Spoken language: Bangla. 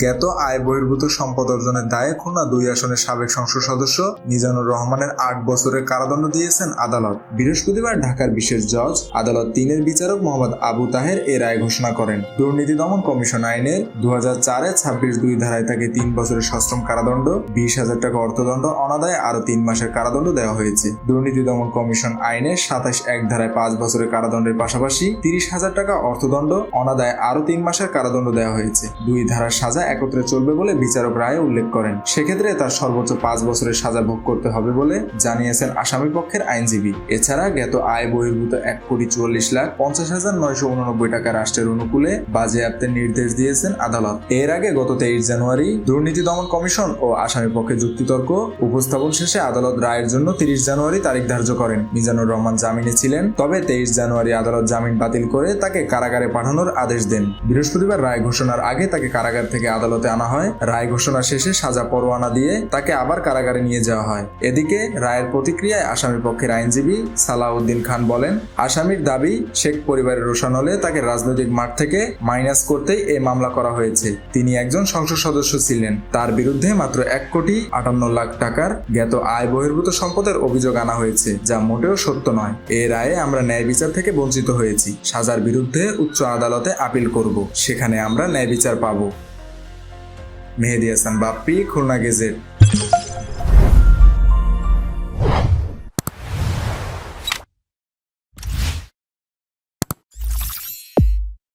জ্ঞাত আয় বহির্ভূত সম্পদ অর্জনের দায়ে খুলনা দুই আসনের সাবেক সংসদ সদস্য মিজানুর রহমানের আট বছরের কারাদণ্ড দিয়েছেন আদালত। বৃহস্পতিবার ঢাকার বিশেষ জজ আদালত তিনের বিচারক মোহাম্মদ আবু তাহের এ রায় ঘোষণা করেন। দুর্নীতি দমন কমিশন আইনের দু হাজার চারে ছাব্বিশ দুই ধারায় তাকে তিন বছরের সশ্রম কারাদণ্ড, বিশ হাজার টাকা অর্থদণ্ড, অনাদায় আরও তিন মাসের কারাদণ্ড দেওয়া হয়েছে। দুর্নীতি দমন কমিশন আইনের সাতাশ এক ধারায় পাঁচ বছরের কারাদণ্ডের পাশাপাশি তিরিশ হাজার টাকা অর্থদণ্ড, অনাদায় আরও তিন মাসের কারাদণ্ড দেওয়া হয়েছে। দুই ধারার সাজা একত্রে চলবে বলে বিচারক রায়ে উল্লেখ করেন। সেক্ষেত্রে তার সর্বোচ্চ পাঁচ বছরের সাজা ভোগ করতে হবে বলে জানিয়েছেন আসামি পক্ষের আইনজীবী। এছাড়া জ্ঞাত আয় বহির্ভূত এক কোটি চুয়াল্লিশ লাখ পঞ্চাশ হাজার নয়শো উননব্বই টাকা রাষ্ট্রের অনুকূলে বাজেয়াপ্তের নির্দেশ দিয়েছেন আদালত। এর আগে গত তেইশ জানুয়ারি দুর্নীতি দমন কমিশন ও আসামি পক্ষে যুক্তিতর্ক উপস্থাপন শেষে আদালত রায়ের জন্য তিরিশ জানুয়ারি তারিখ ধার্য করেন। মিজানুর রহমান জামিনে ছিলেন, তবে তেইশ জানুয়ারি আদালত জামিন বাতিল করে তাকে কারাগারে পাঠানোর আদেশ দেন। বৃহস্পতিবার রায় ঘোষণার আগে তাকে কারাগার থেকে আদালতে আনা হয়। রায় ঘোষণা শেষে সাজা পরোয়ানা দিয়ে তাকে আবার কারাগারে নিয়ে যাওয়া হয়। এদিকে রায়ের প্রতিক্রিয়ায় আসামি পক্ষের আইনজীবী সালাউদ্দিন খান বলেন, আসামির দাবি, শেখ পরিবারের রোশন হলে তাকে রাজনৈতিক মাঠ থেকে মাইনাস করতেই এই মামলা করা হয়েছে। তিনি একজন সংসদ সদস্য ছিলেন। তার বিরুদ্ধে মাত্র এক কোটি আটান্ন লাখ টাকার জ্ঞাত আয় বহির্ভূত সম্পদের অভিযোগ আনা হয়েছে, যা মোটেও সত্য নয়। এ রায়ে আমরা ন্যায় বিচার থেকে বঞ্চিত হয়েছি। সাজার বিরুদ্ধে উচ্চ আদালতে আপিল করব। সেখানে আমরা ন্যায় বিচার পাব। মেহেদি হাসান বাপ্পি খুলনা গেজেট